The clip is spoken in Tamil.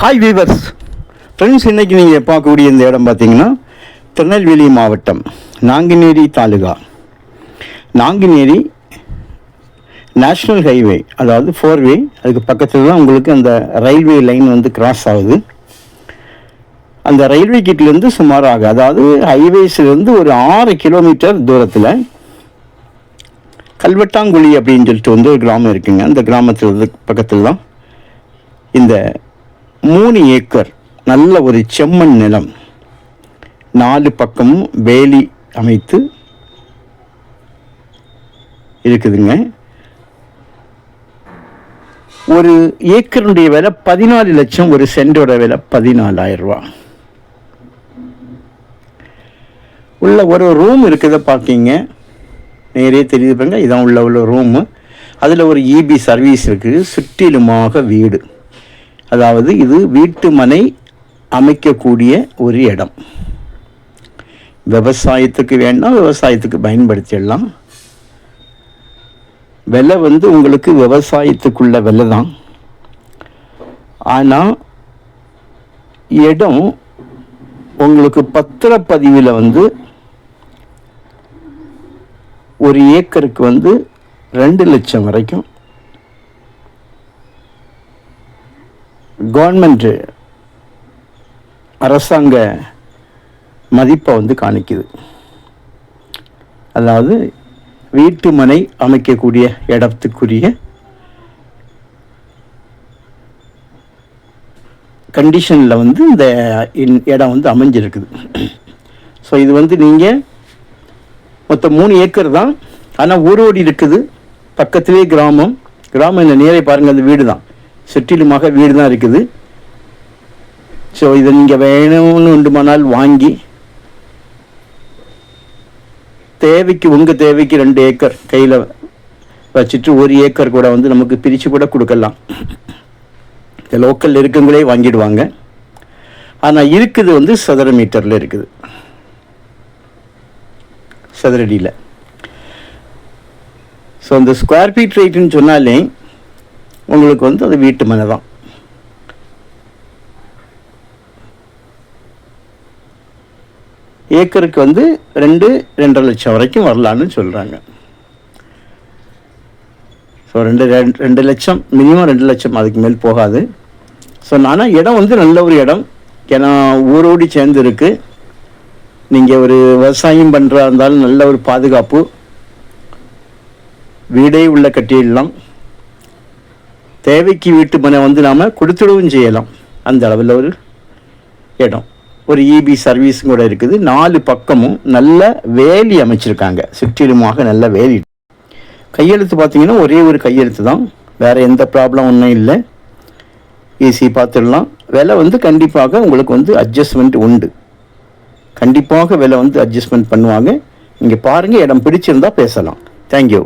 ஹாய் வீவர்ஸ் ஃப்ரெண்ட்ஸ் இன்னைக்கு நீங்கள் பார்க்கக்கூடிய இந்த இடம் பார்த்தீங்கன்னா திருநெல்வேலி மாவட்டம் நாங்குநேரி தாலுகா. நாங்குநேரி நேஷ்னல் ஹைவே அதாவது ஃபோர்வே அதுக்கு பக்கத்தில் தான் உங்களுக்கு அந்த ரயில்வே லைன் வந்து கிராஸ் ஆகுது. அந்த ரயில்வே கிட்லேருந்து சுமாராக அதாவது ஹைவேஸ்லேருந்து ஒரு ஆறு கிலோமீட்டர் தூரத்தில் கல்வெட்டாங்குழி அப்படின்னு சொல்லிட்டு வந்து ஒரு கிராமம் இருக்குங்க. அந்த கிராமத்தில் வந்து பக்கத்தில் தான் இந்த மூணு ஏக்கர் நல்ல ஒரு செம்மண் நிலம். நாலு பக்கமும் வேலி அமைத்து இருக்குதுங்க. ஒரு ஏக்கருடைய விலை பதினாலு லட்சம் ஒரு சென்டோட விலை பதினாலாயிரம் ரூபா. உள்ள ஒரு ரூம் இருக்குத பார்க்கிங்க. நேரே தெரியுது பாருங்க இதான் உள்ள உள்ள ரூமு. அதில் ஒரு இபி சர்வீஸ் இருக்குது சுற்றிலுமாக வீடு. அதாவது இது வீட்டு மனை அமைக்கக்கூடிய ஒரு இடம். விவசாயத்துக்கு வேணால் விவசாயத்துக்கு பயன்படுத்திடலாம். விலை வந்து உங்களுக்கு விவசாயத்துக்குள்ள விலை தான். ஆனால் இடம் உங்களுக்கு பத்திரப்பதிவில் வந்து ஒரு ஏக்கருக்கு வந்து ரெண்டு லட்சம் வரைக்கும் கவர்மெண்ட்டு அரசாங்க மதிப்பை வந்து காணிக்குது. அதாவது வீட்டு மனை அமைக்கக்கூடிய இடத்துக்குரிய கண்டிஷனில் வந்து இந்த இன்- இடம் வந்து அமைஞ்சிருக்குது. ஸோ இது வந்து நீங்கள் மொத்தம் மூணு ஏக்கர் தான். ஆனால் ஊரோடி இருக்குது. பக்கத்திலே கிராமம். கிராமம் இந்த நேரே பாருங்கள் அந்த வீடு தான் சுற்றிலுமாக வீடு தான் இருக்குது. ஸோ இதை நீங்கள் வேணும்னு உண்டுமானால் வாங்கி தேவைக்கு உங்கள் தேவைக்கு ரெண்டு ஏக்கர் கையில் வச்சுட்டு ஒரு ஏக்கர் கூட வந்து நமக்கு பிரித்து கூட கொடுக்கலாம். இந்த லோக்கலில் இருக்கவங்களே வாங்கிடுவாங்க. ஆனால் இருக்குது வந்து சதுர மீட்டரில் இருக்குது. சதுரடியில். ஸோ இந்த ஸ்கொயர் ஃபீட் ரேட்டுன்னு சொன்னாலே உங்களுக்கு வந்து அது வீட்டு மனை தான். ஏக்கருக்கு வந்து ரெண்டு ரெண்டரை லட்சம் வரைக்கும் வரலான்னு சொல்கிறாங்க ஸோ ரெண்டு ரெண்டு ரெண்டு லட்சம் மினிமம் ரெண்டு லட்சம் அதுக்கு மேல் போகாது. ஸோ ஆனால் இடம் வந்து நல்ல ஒரு இடம். ஏன்னா ஊரோடி சேர்ந்து இருக்குது நீங்கள் ஒரு விவசாயம் பண்ணுறா இருந்தாலும் நல்ல ஒரு பாதுகாப்பு. வீடே உள்ள கட்டிடலாம். தேவைக்கு வீட்டு மனை வந்து நாம் கொடுத்துடவும் செய்யலாம். அந்த அளவில் ஒரு இடம். ஒரு இபி சர்வீஸும் கூட இருக்குது. நாலு பக்கமும் நல்ல வேலி அமைச்சிருக்காங்க. சுற்றிலுமாக நல்ல வேலி. கையெழுத்து பார்த்தீங்கன்னா ஒரே ஒரு கையெழுத்து தான். வேறு எந்த ப்ராப்ளம் ஒன்றும் இல்லை. ஈஸி பார்த்துடலாம். விலை வந்து கண்டிப்பாக உங்களுக்கு வந்து அட்ஜஸ்ட்மெண்ட் உண்டு. கண்டிப்பாக விலை வந்து அட்ஜஸ்ட்மெண்ட் பண்ணுவாங்க. இங்கே பாருங்கள் இடம் பிடிச்சிருந்தா பேசலாம். தேங்க்யூ